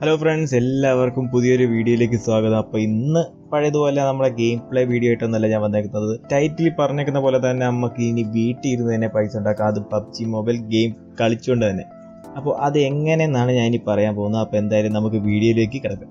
Hello friends എല്ലാവർക്കും പുതിയൊരു വീഡിയോയിലേക്ക് സ്വാഗതം. അപ്പോൾ ഇന്ന് പഴയതുപോലെ നമ്മുടെ ഗെയിം പ്ലേ വീഡിയോ ആയിട്ടൊന്നല്ല ഞാൻ വന്നേക്കുന്നത്. ടൈറ്റിൽ പറഞ്ഞേക്കുന്ന പോലെ തന്നെ നമുക്ക് ഇനി വീട്ടിൽ ഇരുന്ന് തന്നെ പൈസ ഉണ്ടാക്കാം. അത് പബ്ജി മൊബൈൽ ഗെയിം കളിച്ചുകൊണ്ട് തന്നെ. അപ്പോൾ അത് എങ്ങനെയെന്നാണ് ഞാൻ ഇനി പറയാൻ പോകുന്നത്. അപ്പോൾ എന്തായാലും നമുക്ക് വീഡിയോയിലേക്ക് കിടക്കാം.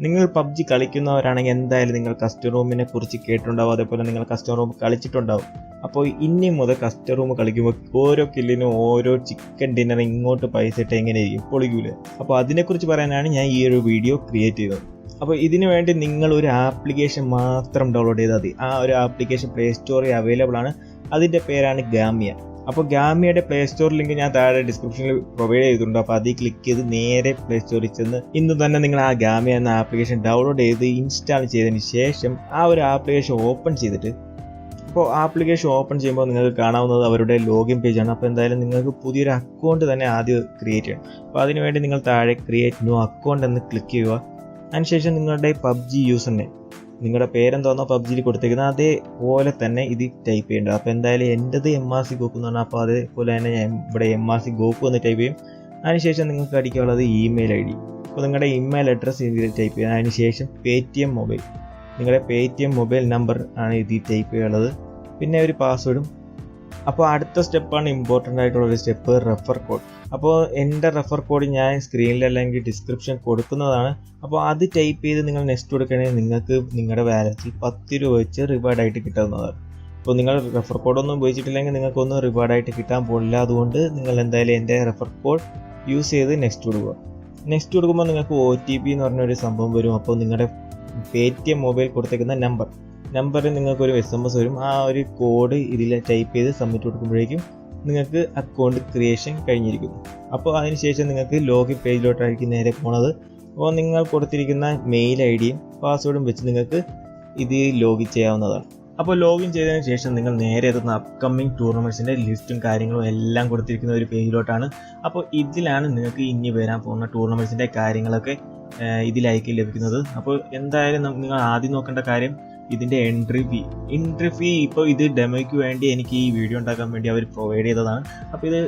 നിങ്ങൾ പബ്ജി കളിക്കുന്നവരാണെങ്കിൽ എന്തായാലും നിങ്ങൾ കസ്റ്റം റൂമിനെ കുറിച്ച് കേട്ടിട്ടുണ്ടാവും. അതേപോലെ നിങ്ങൾ കസ്റ്റം റൂം കളിച്ചിട്ടുണ്ടാവും. അപ്പോൾ ഇനി മുതൽ കസ്റ്റം റൂം കളിക്കുമ്പോൾ ഓരോ കില്ലിനും ഓരോ ചിക്കൻ ഡിന്നർ ഇങ്ങോട്ട് പൈസ ഇട്ട് എങ്ങനെയായിരിക്കും? പൊളിക്കൂല? അപ്പോൾ അതിനെക്കുറിച്ച് പറയാനാണ് ഞാൻ ഈ ഒരു വീഡിയോ ക്രിയേറ്റ് ചെയ്തത്. അപ്പോൾ ഇതിനു വേണ്ടി നിങ്ങൾ ഒരു ആപ്ലിക്കേഷൻ മാത്രം ഡൗൺലോഡ് ചെയ്താൽ മതി. ആ ഒരു ആപ്ലിക്കേഷൻ പ്ലേ സ്റ്റോറിൽ അവൈലബിൾ ആണ്. അതിന്റെ പേരാണ് ഗാമിയ അപ്പോൾ ഗാമിയുടെ പ്ലേ സ്റ്റോർ ലിങ്ക് ഞാൻ താഴെ ഡിസ്ക്രിപ്ഷനിൽ പ്രൊവൈഡ് ചെയ്തിട്ടുണ്ട്. അപ്പോൾ അതിൽ ക്ലിക്ക് ചെയ്ത് നേരെ പ്ലേ സ്റ്റോറിൽ ചെന്ന് ഇന്ന് തന്നെ നിങ്ങൾ ആ ഗാമി എന്ന ആപ്ലിക്കേഷൻ ഡൗൺലോഡ് ചെയ്ത് ഇൻസ്റ്റാൾ ചെയ്തതിന് ശേഷം ആ ഒരു ആപ്ലിക്കേഷൻ ഓപ്പൺ ചെയ്തിട്ട് അപ്പോൾ ആപ്ലിക്കേഷൻ ഓപ്പൺ ചെയ്യുമ്പോൾ നിങ്ങൾക്ക് കാണാവുന്നത് അവരുടെ ലോഗിൻ പേജാണ് അപ്പോൾ എന്തായാലും നിങ്ങൾക്ക് പുതിയൊരു അക്കൗണ്ട് തന്നെ ആദ്യം ക്രിയേറ്റ് ചെയ്യണം. അപ്പോൾ അതിനുവേണ്ടി നിങ്ങൾ താഴെ ക്രിയേറ്റ് ന്യൂ അക്കൗണ്ട് എന്ന് ക്ലിക്ക് ചെയ്യുക. അതിനുശേഷം നിങ്ങളുടെ പബ്ജി യൂസർ നെയിം നിങ്ങളുടെ പേരെന്തോന്നോ പബ്ജിയിൽ കൊടുത്തേക്കുന്നത് അതേപോലെ തന്നെ ഇത് ടൈപ്പ് ചെയ്യേണ്ടത് അപ്പോൾ എന്തായാലും എന്റെത് എം ആർ സി ഗോപ്പ് എന്ന് പറഞ്ഞാൽ അപ്പോൾ അതേപോലെ തന്നെ ഞാൻ ഇവിടെ എം ആർ സി ഗോപ്പ് എന്ന് ടൈപ്പ് ചെയ്യും. അതിനുശേഷം നിങ്ങൾക്ക് അടിക്കാനുള്ളത് ഇമെയിൽ ഐ ഡി. അപ്പോൾ നിങ്ങളുടെ ഇമെയിൽ അഡ്രസ്സ് ഇതിൽ ടൈപ്പ് ചെയ്യുക അതിനുശേഷം പേ ടി എം മൊബൈൽ നിങ്ങളുടെ pay T M mobile number ആണ് ഇതിൽ ടൈപ്പ് ചെയ്യാനുള്ളത്. പിന്നെ ഒരു പാസ്വേഡും അപ്പോൾ അടുത്ത സ്റ്റെപ്പാണ് ഇമ്പോർട്ടന്റ് ആയിട്ടുള്ള ഒരു സ്റ്റെപ്പ് റെഫർ കോഡ് അപ്പോൾ എന്റെ റെഫർ കോഡ് ഞാൻ സ്ക്രീനിൽ അല്ലെങ്കിൽ ഡിസ്ക്രിപ്ഷൻ കൊടുക്കുന്നതാണ്. അപ്പോൾ അത് ടൈപ്പ് ചെയ്ത് നിങ്ങൾ നെക്സ്റ്റ് കൊടുക്കുകയാണെങ്കിൽ നിങ്ങൾക്ക് നിങ്ങളുടെ വാലറ്റിൽ പത്ത് രൂപ വെച്ച് റിവാർഡ് ആയിട്ട് കിട്ടുന്നതാണ്. അപ്പോൾ നിങ്ങൾ റെഫർ കോഡൊന്നും ഉപയോഗിച്ചിട്ടില്ലെങ്കിൽ നിങ്ങൾക്കൊന്നും റിവാർഡ് ആയിട്ട് കിട്ടാൻ പോകില്ല അതുകൊണ്ട് നിങ്ങൾ എന്തായാലും എന്റെ റെഫർ കോഡ് യൂസ് ചെയ്ത് നെക്സ്റ്റ് കൊടുക്കുക. നെക്സ്റ്റ് കൊടുക്കുമ്പോൾ നിങ്ങൾക്ക് ഒ ടി പി എന്ന് പറഞ്ഞൊരു സംഭവം വരും. അപ്പോൾ നിങ്ങളുടെ പേ ടി എം മൊബൈൽ കൊടുത്തേക്കുന്ന നമ്പർ നമ്പറിൽ നിങ്ങൾക്ക് ഒരു എസ് എം എസ് വരും. ആ ഒരു കോഡ് ഇതിൽ ടൈപ്പ് ചെയ്ത് സബ്മിറ്റ് കൊടുക്കുമ്പോഴേക്കും നിങ്ങൾക്ക് അക്കൗണ്ട് ക്രിയേഷൻ കഴിഞ്ഞിരിക്കുന്നു അപ്പോൾ അതിനുശേഷം നിങ്ങൾക്ക് ലോഗിൻ പേജിലോട്ടായിരിക്കും നേരെ പോണത്. അപ്പോൾ നിങ്ങൾ കൊടുത്തിരിക്കുന്ന മെയിൽ ഐ ഡിയും പാസ്വേഡും വെച്ച് നിങ്ങൾക്ക് ഇത് ലോഗിൻ ചെയ്യാവുന്നതാണ്. അപ്പോൾ ലോഗിൻ ചെയ്തതിന് ശേഷം നിങ്ങൾ നേരെ എത്തുന്ന അപ്കമ്മിങ് ടൂർണമെന്റ്സിന്റെ ലിസ്റ്റും കാര്യങ്ങളും എല്ലാം കൊടുത്തിരിക്കുന്ന ഒരു പേജിലോട്ടാണ് അപ്പോൾ ഇതിലാണ് നിങ്ങൾക്ക് ഇനി വരാൻ പോകുന്ന ടൂർണമെന്റ്സിന്റെ കാര്യങ്ങളൊക്കെ ഇതിലായിരിക്കും ലഭിക്കുന്നത്. അപ്പോൾ എന്തായാലും നിങ്ങൾ ആദ്യം നോക്കേണ്ട കാര്യം ഇതിന്റെ എൻട്രി ഫീ എൻട്രി ഫീ ഇപ്പോൾ ഇത് ഡെമോയ്ക്ക് വേണ്ടി എനിക്ക് ഈ വീഡിയോ ഉണ്ടാക്കാൻ വേണ്ടി അവർ പ്രൊവൈഡ് ചെയ്തതാണ്. അപ്പോൾ ഇത്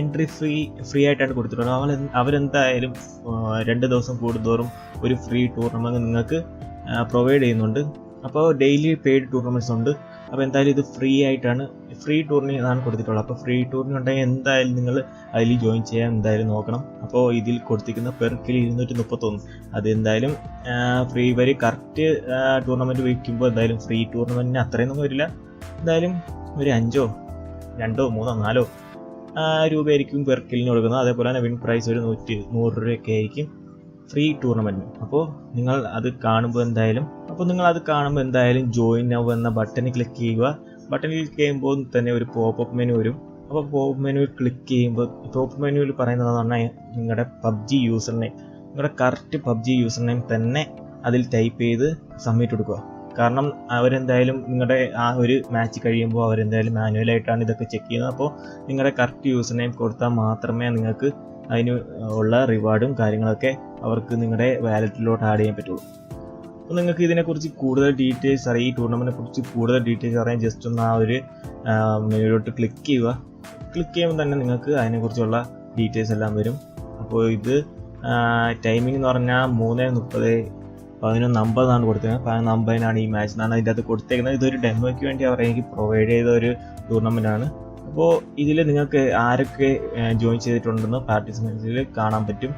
എൻട്രി ഫ്രീ ഫ്രീ ആയിട്ടാണ് കൊടുത്തിട്ടുള്ളത്. അവർ അവരെന്തായാലും രണ്ട് ദിവസം കൂടുന്തോറും ഒരു ഫ്രീ ടൂർണമെന്റ് നിങ്ങൾക്ക് പ്രൊവൈഡ് ചെയ്യുന്നുണ്ട്. അപ്പോൾ ഡെയിലി പെയ്ഡ് ടൂർണമെന്റ്സ് ഉണ്ട്. അപ്പോൾ എന്തായാലും ഇത് ഫ്രീ ആയിട്ടാണ് ഫ്രീ ടൂറിന് ആണ് കൊടുത്തിട്ടുള്ളത്. അപ്പോൾ ഫ്രീ ടൂറിന് ഉണ്ടെങ്കിൽ എന്തായാലും നിങ്ങൾ അതിൽ ജോയിൻ ചെയ്യാൻ എന്തായാലും നോക്കണം. അപ്പോൾ ഇതിൽ കൊടുത്തിരിക്കുന്ന പെർ കിലോ ഇരുന്നൂറ്റി മുപ്പത്തൊന്ന് അത് എന്തായാലും ഫ്രീ വരി കറക്റ്റ് ടൂർണമെന്റ് വയ്ക്കുമ്പോൾ എന്തായാലും ഫ്രീ ടൂർണമെന്റിന് അത്രയൊന്നും വരില്ല. എന്തായാലും ഒരു അഞ്ചോ രണ്ടോ മൂന്നോ നാലോ രൂപയായിരിക്കും പെർ കിലിന് കൊടുക്കുന്നത്. അതേപോലെ തന്നെ വിൻ പ്രൈസ് ഒരു നൂറ്റി നൂറ് രൂപയൊക്കെ ആയിരിക്കും ഫ്രീ ടൂർണമെന്റിന് അപ്പോൾ നിങ്ങൾ അത് കാണുമ്പോൾ എന്തായാലും അപ്പോൾ നിങ്ങൾ അത് കാണുമ്പോൾ എന്തായാലും ജോയിൻ ആവുക എന്ന ബട്ടൺ ക്ലിക്ക് ചെയ്യുക. ബട്ടണിൽ ചെയ്യുമ്പോൾ തന്നെ ഒരു പോപ്പപ്പ് മെനു വരും. അപ്പോൾ പോപ്പ് മെനുവിൽ ക്ലിക്ക് ചെയ്യുമ്പോൾ പോപ്പ് മെനുവിൽ പറയുന്നത് പറഞ്ഞാൽ നിങ്ങളുടെ പബ്ജി യൂസർ നെയിം നിങ്ങളുടെ കറക്റ്റ് പബ്ജി യൂസർ നെയിം തന്നെ അതിൽ ടൈപ്പ് ചെയ്ത് സബ്മിറ്റ് കൊടുക്കുക. കാരണം അവരെന്തായാലും നിങ്ങളുടെ ആ ഒരു മാച്ച് കഴിയുമ്പോൾ അവരെന്തായാലും മാനുവലായിട്ടാണ് ഇതൊക്കെ ചെക്ക് ചെയ്യുന്നത്. അപ്പോൾ നിങ്ങളുടെ കറക്റ്റ് യൂസർ നെയിം കൊടുത്താൽ മാത്രമേ നിങ്ങൾക്ക് അതിന് ഉള്ള റിവാർഡും കാര്യങ്ങളൊക്കെ അവർക്ക് നിങ്ങളുടെ വാലറ്റിലോട്ട് ആഡ് ചെയ്യാൻ പറ്റുള്ളൂ. അപ്പോൾ നിങ്ങൾക്ക് ഇതിനെക്കുറിച്ച് കൂടുതൽ ഡീറ്റെയിൽസ് അറിയാം. ഈ ടൂർണമെന്റിനെ കുറിച്ച് കൂടുതൽ ഡീറ്റെയിൽസ് അറിയാൻ ജസ്റ്റ് ഒന്ന് ആ ഒരു മെനുവിലോട്ട് ക്ലിക്ക് ചെയ്യുക. ക്ലിക്ക് ചെയ്യുമ്പോൾ തന്നെ നിങ്ങൾക്ക് അതിനെക്കുറിച്ചുള്ള ഡീറ്റെയിൽസ് എല്ലാം വരും. അപ്പോൾ ഇത് ടൈമിംഗ് എന്ന് പറഞ്ഞാൽ മൂന്ന് മുപ്പത് പതിനൊന്ന് അമ്പതാണ് കൊടുത്തേക്കുന്നത്. പതിനൊന്ന് അമ്പതിനാണ് ഈ മാച്ച് എന്നാണ് അതിന്റെ അകത്ത് കൊടുത്തേക്കുന്നത്. ഇതൊരു ഡെമോയ്ക്ക് വേണ്ടി അവർ എനിക്ക് പ്രൊവൈഡ് ചെയ്ത ഒരു ടൂർണമെന്റ് ആണ്. അപ്പോൾ ഇതിൽ നിങ്ങൾക്ക് ആരൊക്കെ ജോയിൻ ചെയ്തിട്ടുണ്ടെന്ന് പാർട്ടിസിപ്പൻസിൽ കാണാൻ പറ്റും.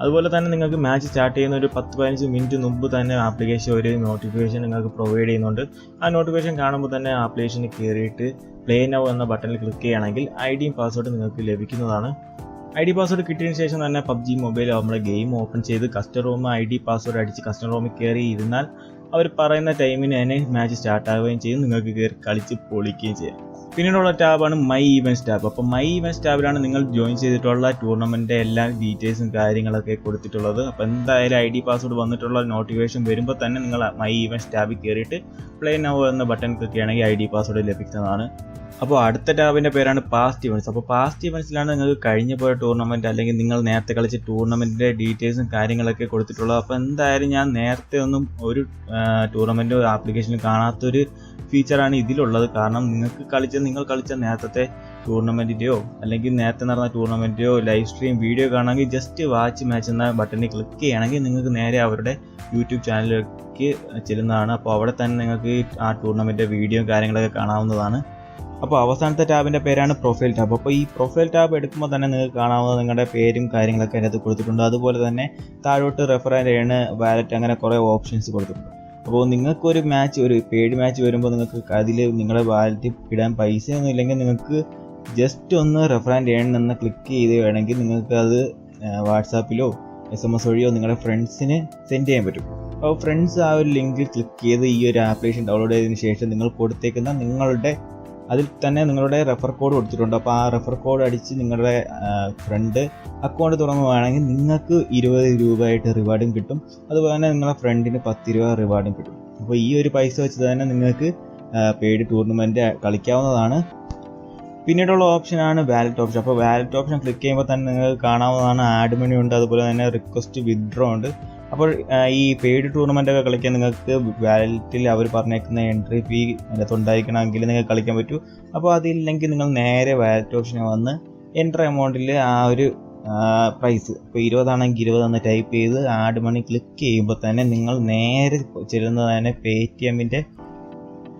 അതുപോലെ തന്നെ നിങ്ങൾക്ക് മാച്ച് സ്റ്റാർട്ട് ചെയ്യുന്ന ഒരു പത്ത് പതിനഞ്ച് മിനിറ്റ് മുമ്പ് തന്നെ ആപ്ലിക്കേഷൻ ഒരു നോട്ടിഫിക്കേഷൻ നിങ്ങൾക്ക് പ്രൊവൈഡ് ചെയ്യുന്നുണ്ട്. ആ നോട്ടിഫിക്കേഷൻ കാണുമ്പോൾ തന്നെ ആപ്ലിക്കേഷൻ കയറിയിട്ട് പ്ലേ നൗ എന്ന ബട്ടണിൽ ക്ലിക്ക് ചെയ്യുകയാണെങ്കിൽ ഐ ഡിയും പാസ്വേഡ് നിങ്ങൾക്ക് ലഭിക്കുന്നതാണ്. ഐ ഡി പാസ്വേഡ് കിട്ടിയതിന് ശേഷം തന്നെ പബ്ജി മൊബൈൽ നമ്മുടെ ഗെയിം ഓപ്പൺ ചെയ്ത് customer room I D password അടിച്ച് കസ്റ്റമർ റൂമിൽ കയറി ഇരുന്നാൽ അവർ പറയുന്ന ടൈമിന് തന്നെ മാച്ച് സ്റ്റാർട്ട് ആവുകയും ചെയ്യും. നിങ്ങൾക്ക് കയറി കളിച്ച് പൊളിക്കുകയും ചെയ്യാം. പിന്നീടുള്ള ടാബാണ് മൈ ഈവൻസ് ടാബ്. അപ്പോൾ മൈ ഈവൻസ് ടാബിലാണ് നിങ്ങൾ ജോയിൻ ചെയ്തിട്ടുള്ള ടൂർണമെന്റിന്റെ എല്ലാ ഡീറ്റെയിൽസും കാര്യങ്ങളൊക്കെ കൊടുത്തിട്ടുള്ളത്. അപ്പോൾ എന്തായാലും ഐ ഡി പാസ്വേഡ് വന്നിട്ടുള്ള നോട്ടിഫിക്കേഷൻ വരുമ്പോൾ തന്നെ നിങ്ങൾ മൈ ഈവൻസ് ടാബിൽ കയറിയിട്ട് പ്ലേ നൗ എന്ന ബട്ടൺ ക്ലിക്ക് ചെയ്യണമെങ്കിൽ ഐ ഡി പാസ്വേഡ് ലഭിക്കുന്നതാണ്. അപ്പോൾ അടുത്ത ടാബിന്റെ പേരാണ് പാസ്റ്റ് ഇവന്റ്സ് അപ്പോൾ പാസ്റ്റ് ഇവന്റ്സിലാണ് നിങ്ങൾക്ക് കഴിഞ്ഞു പോയ ടൂർണമെന്റ് അല്ലെങ്കിൽ നിങ്ങൾ നേരത്തെ കളിച്ച ടൂർണമെന്റിന്റെ ഡീറ്റെയിൽസും കാര്യങ്ങളൊക്കെ കൊടുത്തിട്ടുള്ളത്. അപ്പോൾ എന്തായാലും ഞാൻ നേരത്തെ ഒന്നും ഒരു ടൂർണമെന്റ് ആപ്ലിക്കേഷനിൽ കാണാത്തൊരു ഫീച്ചറാണ് ഇതിലുള്ളത്. കാരണം നിങ്ങൾക്ക് കളിച്ച നിങ്ങൾ കളിച്ച നേരത്തെ ടൂർണമെന്റിന്റെയോ അല്ലെങ്കിൽ നേരത്തെ നടന്ന ടൂർണമെന്റോ ലൈവ് സ്ട്രീം വീഡിയോ കാണണമെങ്കിൽ ജസ്റ്റ് വാച്ച് മാച്ച് എന്ന ബട്ടണിൽ ക്ലിക്ക് ചെയ്യുകയാണെങ്കിൽ നിങ്ങൾക്ക് നേരെ അവരുടെ യൂട്യൂബ് ചാനലിലേക്ക് ചെല്ലുന്നതാണ്. അപ്പോൾ അവിടെ തന്നെ നിങ്ങൾക്ക് ആ ടൂർണമെന്റ് വീഡിയോ കാര്യങ്ങളൊക്കെ കാണാവുന്നതാണ്. അപ്പോൾ അവസാനത്തെ ടാബിന്റെ പേരാണ് പ്രൊഫൈൽ ടാബ്. അപ്പോൾ ഈ പ്രൊഫൈൽ ടാബ് എടുക്കുമ്പോൾ തന്നെ നിങ്ങൾക്ക് കാണാവുന്ന നിങ്ങളുടെ പേരും കാര്യങ്ങളൊക്കെ അതിനകത്ത് കൊടുത്തിട്ടുണ്ട്. അതുപോലെ തന്നെ താഴോട്ട് റെഫർ ചെയ്യണ് വാലറ്റ് അങ്ങനെ കുറേ ഓപ്ഷൻസ് കൊടുത്തിട്ടുണ്ട്. അപ്പോൾ നിങ്ങൾക്കൊരു മാച്ച് ഒരു പേഡ് മാച്ച് വരുമ്പോൾ നിങ്ങൾക്ക് അതിൽ നിങ്ങളുടെ വാലറ്റിൽ ഇടാൻ പൈസയൊന്നും ഇല്ലെങ്കിൽ നിങ്ങൾക്ക് ജസ്റ്റ് ഒന്ന് റെഫറന്റ് ചെയ്യണം എന്ന് ക്ലിക്ക് ചെയ്ത് വേണമെങ്കിൽ നിങ്ങൾക്ക് അത് വാട്സാപ്പിലോ എസ് എം എസ് വഴിയോ നിങ്ങളുടെ ഫ്രണ്ട്സിന് സെൻഡ് ചെയ്യാൻ പറ്റും. അപ്പോൾ ഫ്രണ്ട്സ് ആ ഒരു ലിങ്കിൽ ക്ലിക്ക് ചെയ്ത് ഈ ഒരു ആപ്ലിക്കേഷൻ ഡൗൺലോഡ് ചെയ്തതിന് ശേഷം നിങ്ങൾ കൊടുത്തേക്കുന്ന നിങ്ങളുടെ അതിൽ തന്നെ നിങ്ങളുടെ റെഫർ കോഡ് കൊടുത്തിട്ടുണ്ട്. അപ്പോൾ ആ റെഫർ കോഡ് അടിച്ച് നിങ്ങളുടെ ഫ്രണ്ട് അക്കൗണ്ട് തുറന്നുവാണെങ്കിൽ നിങ്ങൾക്ക് ഇരുപത് രൂപയായിട്ട് റിവാർഡും കിട്ടും. അതുപോലെ തന്നെ നിങ്ങളുടെ ഫ്രണ്ടിന് പത്ത് രൂപ റിവാർഡും കിട്ടും. അപ്പോൾ ഈ ഒരു പൈസ വെച്ച് തന്നെ നിങ്ങൾക്ക് പെയ്ഡ് ടൂർണമെന്റ് കളിക്കാവുന്നതാണ്. പിന്നീടുള്ള ഓപ്ഷനാണ് വാലറ്റ് ഓപ്ഷൻ അപ്പോൾ വാലറ്റ് ഓപ്ഷൻ ക്ലിക്ക് ചെയ്യുമ്പോൾ തന്നെ നിങ്ങൾക്ക് കാണാവുന്നതാണ് ആഡ് മണി ഉണ്ട്. അതുപോലെ തന്നെ റിക്വസ്റ്റ് വിഡ്രോ ഉണ്ട്. അപ്പോൾ ഈ പെയ്ഡ് ടൂർണമെന്റ് ഒക്കെ കളിക്കാൻ നിങ്ങൾക്ക് വാലറ്റിൽ അവർ പറഞ്ഞേക്കുന്ന എൻട്രി ഫീ അതിനകത്ത് ഉണ്ടായിരിക്കണമെങ്കിൽ നിങ്ങൾക്ക് കളിക്കാൻ പറ്റൂ. അപ്പോൾ അതില്ലെങ്കിൽ നിങ്ങൾ നേരെ വാലറ്റ് ഓപ്ഷനിൽ വന്ന് എൻട്രി എമൗണ്ടിൽ ആ ഒരു പ്രൈസ് ഇപ്പോൾ ഇരുപതാണെങ്കിൽ ഇരുപതെന്ന് ടൈപ്പ് ചെയ്ത് ആഡ് മണി ക്ലിക്ക് ചെയ്യുമ്പോൾ തന്നെ നിങ്ങൾ നേരെ ചെല്ലുന്നത് തന്നെ പേ ടി എമ്മിന്റെ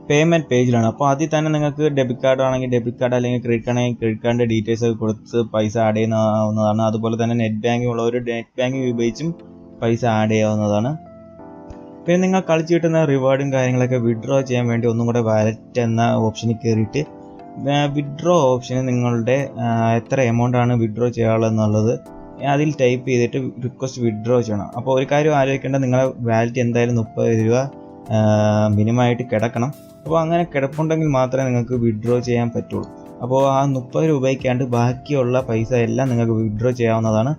പേയ്മെന്റ് പേജിലാണ് അപ്പോൾ അതിൽ തന്നെ നിങ്ങൾക്ക് ഡെബിറ്റ് കാർഡ് ആണെങ്കിൽ ഡെബിറ്റ് കാർഡ് അല്ലെങ്കിൽ ക്രെഡിറ്റ് കാർഡ് ആണെങ്കിൽ ക്രെഡിറ്റ് കാർഡിന്റെ ഡീറ്റെയിൽസ് ഒക്കെ കൊടുത്ത് പൈസ ആഡ് ചെയ്യുന്നതാണ് അതുപോലെ തന്നെ നെറ്റ് ബാങ്കിങ് ഉള്ളവർ നെറ്റ് ബാങ്കിങ് ഉപയോഗിച്ചും പൈസ ആഡ് ചെയ്യാവുന്നതാണ്. പിന്നെ നിങ്ങൾ കളിച്ച് കിട്ടുന്ന റിവാർഡും കാര്യങ്ങളൊക്കെ വിഡ്രോ ചെയ്യാൻ വേണ്ടി ഒന്നും കൂടെ വാലറ്റ് എന്ന ഓപ്ഷനിൽ കയറിയിട്ട് വിഡ്രോ ഓപ്ഷന് നിങ്ങളുടെ എത്ര എമൗണ്ട് ആണ് വിഡ്രോ ചെയ്യാനുള്ളതെന്നുള്ളത് അതിൽ ടൈപ്പ് ചെയ്തിട്ട് റിക്വസ്റ്റ് വിഡ്രോ ചെയ്യണം. അപ്പോൾ ഒരു കാര്യം ആലോചിക്കേണ്ട നിങ്ങളെ വാലറ്റ് എന്തായാലും മുപ്പത് രൂപ മിനിമം ആയിട്ട് കിടക്കണം. അപ്പോൾ അങ്ങനെ കിടപ്പുണ്ടെങ്കിൽ മാത്രമേ നിങ്ങൾക്ക് വിഡ്രോ ചെയ്യാൻ പറ്റുള്ളൂ. അപ്പോൾ ആ മുപ്പത് രൂപയ്ക്കാണ്ട് ബാക്കിയുള്ള പൈസ എല്ലാം നിങ്ങൾക്ക് വിഡ്രോ ചെയ്യാവുന്നതാണ്.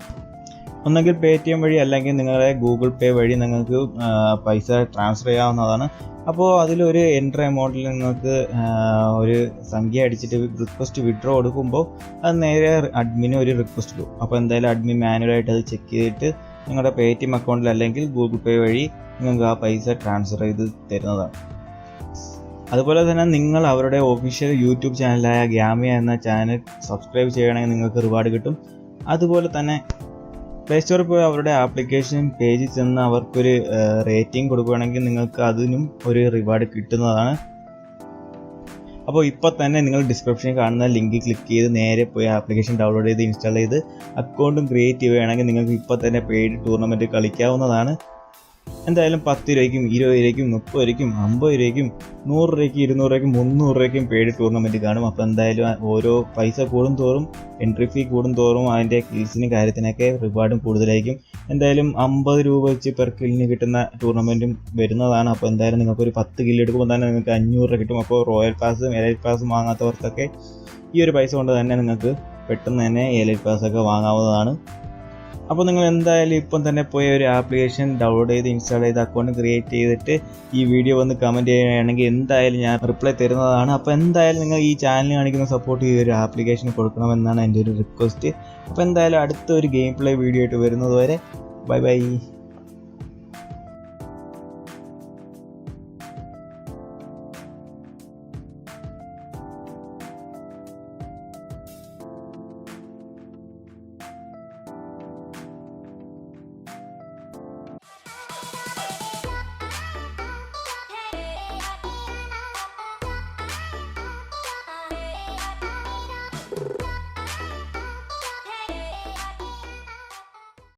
ഒന്നെങ്കിൽ പേ ടി എം വഴി അല്ലെങ്കിൽ നിങ്ങളുടെ ഗൂഗിൾ പേ വഴി നിങ്ങൾക്ക് പൈസ ട്രാൻസ്ഫർ ചെയ്യാവുന്നതാണ്. അപ്പോൾ അതിലൊരു എൻട്രി എമൗണ്ടിൽ നിങ്ങൾക്ക് ഒരു സംഖ്യ അടിച്ചിട്ട് റിക്വസ്റ്റ് വിഡ്രോ കൊടുക്കുമ്പോൾ അത് നേരെ അഡ്മിന് ഒരു റിക്വസ്റ്റ് ഇടും. അപ്പോൾ എന്തായാലും അഡ്മിൻ മാനുവലായിട്ട് അത് ചെക്ക് ചെയ്തിട്ട് നിങ്ങളുടെ പേ ടി എം അക്കൗണ്ടിൽ അല്ലെങ്കിൽ ഗൂഗിൾ പേ വഴി നിങ്ങൾക്ക് ആ പൈസ ട്രാൻസ്ഫർ ചെയ്ത് തരുന്നതാണ്. അതുപോലെ തന്നെ നിങ്ങൾ അവരുടെ ഒഫീഷ്യൽ യൂട്യൂബ് ചാനലായ ഗ്യാമിയ എന്ന ചാനൽ സബ്സ്ക്രൈബ് ചെയ്യണമെങ്കിൽ നിങ്ങൾക്ക് റിവാർഡ് കിട്ടും. അതുപോലെ തന്നെ പ്ലേ സ്റ്റോറിൽ പോയി അവരുടെ ആപ്ലിക്കേഷൻ പേജിൽ ചെന്ന് അവർക്കൊരു റേറ്റിംഗ് കൊടുക്കുകയാണെങ്കിൽ നിങ്ങൾക്ക് അതിനും ഒരു റിവാർഡ് കിട്ടുന്നതാണ്. അപ്പോൾ ഇപ്പോൾ തന്നെ നിങ്ങൾ ഡിസ്ക്രിപ്ഷനിൽ കാണുന്ന ലിങ്കിൽ ക്ലിക്ക് ചെയ്ത് നേരെ പോയി ആപ്ലിക്കേഷൻ ഡൗൺലോഡ് ചെയ്ത് ഇൻസ്റ്റാൾ ചെയ്ത് അക്കൗണ്ടും ക്രിയേറ്റ് ചെയ്യുകയാണെങ്കിൽ നിങ്ങൾക്ക് ഇപ്പോൾ തന്നെ പെയ്ഡ് ടൂർണമെന്റ് കളിക്കാവുന്നതാണ്. എന്തായാലും പത്ത് രൂപയ്ക്കും ഇരുപത് രൂപയ്ക്കും മുപ്പത് രൂപയ്ക്കും അമ്പത് രൂപയ്ക്കും നൂറ് രൂപയ്ക്കും ഇരുന്നൂറ് രൂപയ്ക്കും മുന്നൂറ് രൂപയ്ക്കും പെയ്ഡ് ടൂർണമെന്റ് കാണും. അപ്പോൾ എന്തായാലും ഓരോ പൈസ കൂടും തോറും എൻട്രി ഫീ കൂടും തോറും അതിന്റെ കിൽസിനും കാര്യത്തിനൊക്കെ റിവാർഡും കൂടുതലായിരിക്കും. എന്തായാലും അമ്പത് രൂപ വെച്ച് പെർ കില്ലിന് കിട്ടുന്ന ടൂർണമെന്റും വരുന്നതാണ്. അപ്പോൾ എന്തായാലും നിങ്ങൾക്ക് ഒരു പത്ത് കില്ല് എടുക്കുമ്പോൾ തന്നെ നിങ്ങൾക്ക് അഞ്ഞൂറ് രൂപ കിട്ടും. അപ്പോൾ റോയൽ പാസും എലൈറ്റ് പാസും വാങ്ങാത്തവർക്കൊക്കെ ഈ ഒരു പൈസ കൊണ്ട് തന്നെ നിങ്ങൾക്ക് പെട്ടെന്ന് തന്നെ എലൈറ്റ് പാസ്സൊക്കെ വാങ്ങാവുന്നതാണ്. അപ്പോൾ നിങ്ങൾ എന്തായാലും ഇപ്പം തന്നെ പോയി ഒരു ആപ്ലിക്കേഷൻ ഡൗൺലോഡ് ചെയ്ത് ഇൻസ്റ്റാൾ ചെയ്ത് അക്കൗണ്ട് ക്രിയേറ്റ് ചെയ്തിട്ട് ഈ വീഡിയോ വന്ന് കമന്റ് ചെയ്യുകയാണെങ്കിൽ എന്തായാലും ഞാൻ റിപ്ലൈ തരുന്നതാണ്. അപ്പോൾ എന്തായാലും നിങ്ങൾ ഈ ചാനലിന് കാണിക്കുന്ന സപ്പോർട്ട് ഈ ഒരു ആപ്ലിക്കേഷൻ കൊടുക്കണമെന്നാണ് എന്റെ ഒരു റിക്വസ്റ്റ് അപ്പോൾ എന്തായാലും അടുത്ത ഒരു ഗെയിം പ്ലേ വീഡിയോ ആയിട്ട് വരുന്നത് വരെ. Bye bye